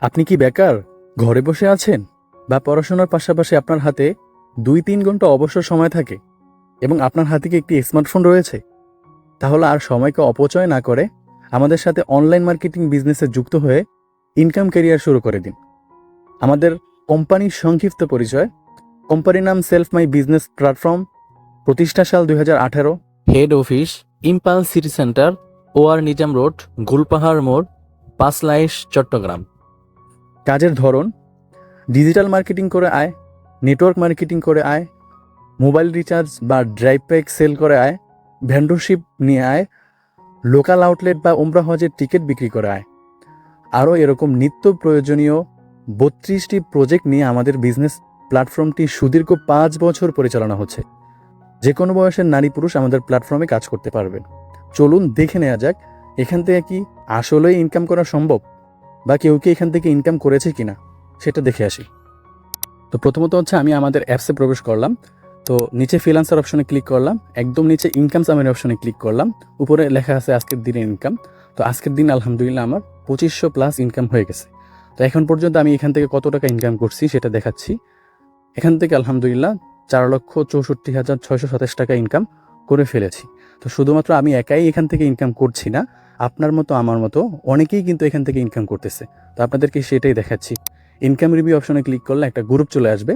আপনি কি বেকার? ঘরে বসে আছেন? বা পড়াশোনার পাশাপাশি আপনার হাতে দুই তিন ঘণ্টা অবসর সময় থাকে এবং আপনার হাতে কি একটি স্মার্টফোন রয়েছে? তাহলে আর সময়কে অপচয় না করে আমাদের সাথে অনলাইন মার্কেটিং বিজনেসে যুক্ত হয়ে ইনকাম ক্যারিয়ার শুরু করে দিন। আমাদের কোম্পানির সংক্ষিপ্ত পরিচয়। কোম্পানির নাম সেলফ মাই বিজনেস প্ল্যাটফর্ম। প্রতিষ্ঠা সাল দুই হাজার আঠারো। হেড অফিস, ইম্পাল সিটি সেন্টার, ওয়ার নিজাম রোড, গুলপাহাড় মোড় পাঁচলাইশ চট্টগ্রাম। কাজের ধরন ডিজিটাল মার্কেটিং করে আয় নেটওয়ার্ক মার্কেটিং করে আয় মোবাইল রিচার্জ বা ড্রাইভ প্যাক সেল করে আয় ভেন্ডরশিপ নিয়ে আয় লোকাল আউটলেট বা উমরা হজের টিকিট বিক্রি করে আয়। আরও এরকম নিত্য প্রয়োজনীয় বত্রিশটি প্রজেক্ট নিয়ে আমাদের বিজনেস প্ল্যাটফর্মটি সুদীর্ঘ পাঁচ বছর পরিচালনা হচ্ছে। যে কোনো বয়সের নারী পুরুষ আমাদের প্ল্যাটফর্মে কাজ করতে পারবেন চলুন দেখে নেওয়া যাক, এখান থেকে কি আসলেই ইনকাম করা সম্ভব? বা কেউ কি এখান থেকে ইনকাম করেছে কিনা, সেটা দেখে আসি। তো প্রথমত হচ্ছে আমি আমাদের অ্যাপসে প্রবেশ করলাম। তো নিচে ফ্রিলান্সার অপশনে ক্লিক করলাম। একদম নিচে ইনকাম সামের অপশনে ক্লিক করলাম। উপরে লেখা আছে আজকের দিনের ইনকাম তো আজকের দিন আলহামদুলিল্লাহ আমার পঁচিশশো প্লাস ইনকাম হয়ে গেছে। তো এখন পর্যন্ত আমি এখান থেকে কত টাকা ইনকাম করছি সেটা দেখাচ্ছি। এখান থেকে আলহামদুলিল্লাহ চার লক্ষ চৌষট্টি হাজার ছয়শো সাতাশ টাকা ইনকাম করে ফেলেছি। তো শুধুমাত্র আমি একাই এখান থেকে ইনকাম করছি না আপনার মতো, আমার মতো অনেকেই কিন্তু এখান থেকে ইনকাম করতেছে। তো আপনাদেরকে সেটাই দেখাচ্ছি। ইনকাম রিভিউ অপশনে ক্লিক করলে একটা গ্রুপ চলে আসবে।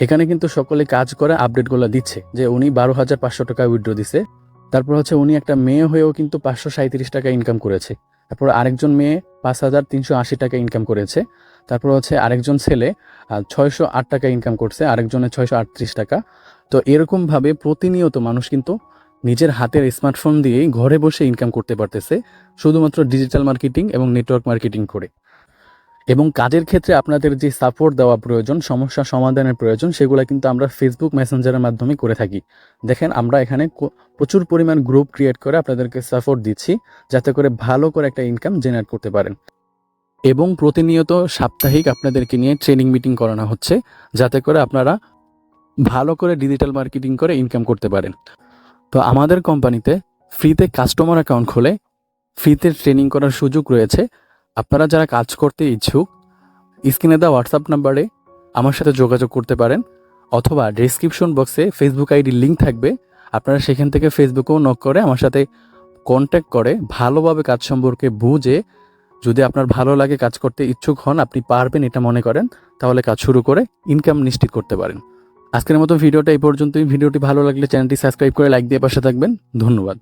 এখানে কিন্তু সকলে কাজ করে আপডেটগুলো দিচ্ছে। যে উনি বারো হাজার পাঁচশো টাকা উইথড্র দিছে। তারপর হচ্ছে উনি একটা মেয়ে হয়েও কিন্তু পাঁচশো সাঁত্রিশ টাকা ইনকাম করেছে। তারপর আরেকজন মেয়ে পাঁচ হাজার তিনশো আশি টাকা ইনকাম করেছে। তারপর হচ্ছে আরেকজন ছেলে ছয়শো আট টাকা ইনকাম করছে আরেকজনের ছয়শো আটত্রিশ টাকা। তো এরকমভাবে প্রতিনিয়ত মানুষ কিন্তু নিজের হাতের স্মার্টফোন দিয়েই ঘরে বসে ইনকাম করতে পারতেছে, শুধুমাত্র ডিজিটাল মার্কেটিং এবং নেটওয়ার্ক মার্কেটিং করে। এবং কাজের ক্ষেত্রে আপনাদের যে সাপোর্ট দেওয়া প্রয়োজন, সমস্যা সমাধানের প্রয়োজন, সেগুলো কিন্তু আমরা ফেসবুক মেসেঞ্জারের মাধ্যমে করে থাকি। দেখেন, আমরা এখানে প্রচুর পরিমাণ গ্রুপ ক্রিয়েট করে আপনাদেরকে সাপোর্ট দিচ্ছি, যাতে করে ভালো করে একটা ইনকাম জেনারেট করতে পারেন। এবং প্রতিনিয়ত সাপ্তাহিক আপনাদেরকে নিয়ে ট্রেনিং মিটিং করানো হচ্ছে, যাতে করে আপনারা ভালো করে ডিজিটাল মার্কেটিং করে ইনকাম করতে পারেন। তো আমাদের কোম্পানিতে ফ্রিতে কাস্টমার অ্যাকাউন্ট খুলে ফ্রিতে ট্রেনিং করার সুযোগ রয়েছে। আপনারা যারা কাজ করতে ইচ্ছুক, স্ক্রিনে দেওয়া হোয়াটসঅ্যাপ নাম্বারে আমার সাথে যোগাযোগ করতে পারেন অথবা ডেসক্রিপশন বক্সে ফেসবুক আইডি লিঙ্ক থাকবে। আপনারা সেখান থেকে ফেসবুকেও নক করে আমার সাথে কন্ট্যাক্ট করে, ভালোভাবে কাজ সম্পর্কে বুঝে যদি আপনার ভালো লাগে কাজ করতে ইচ্ছুক হন, আপনি পারবেন এটা মনে করেন, তাহলে কাজ শুরু করে ইনকাম নিশ্চিত করতে পারেন। আজকের মতো ভিডিওটা এই পর্যন্তই। ভিডিওটি ভালো লাগলে চ্যানেলটি সাবস্ক্রাইব করে লাইক দিয়ে পাশে থাকবেন। ধন্যবাদ।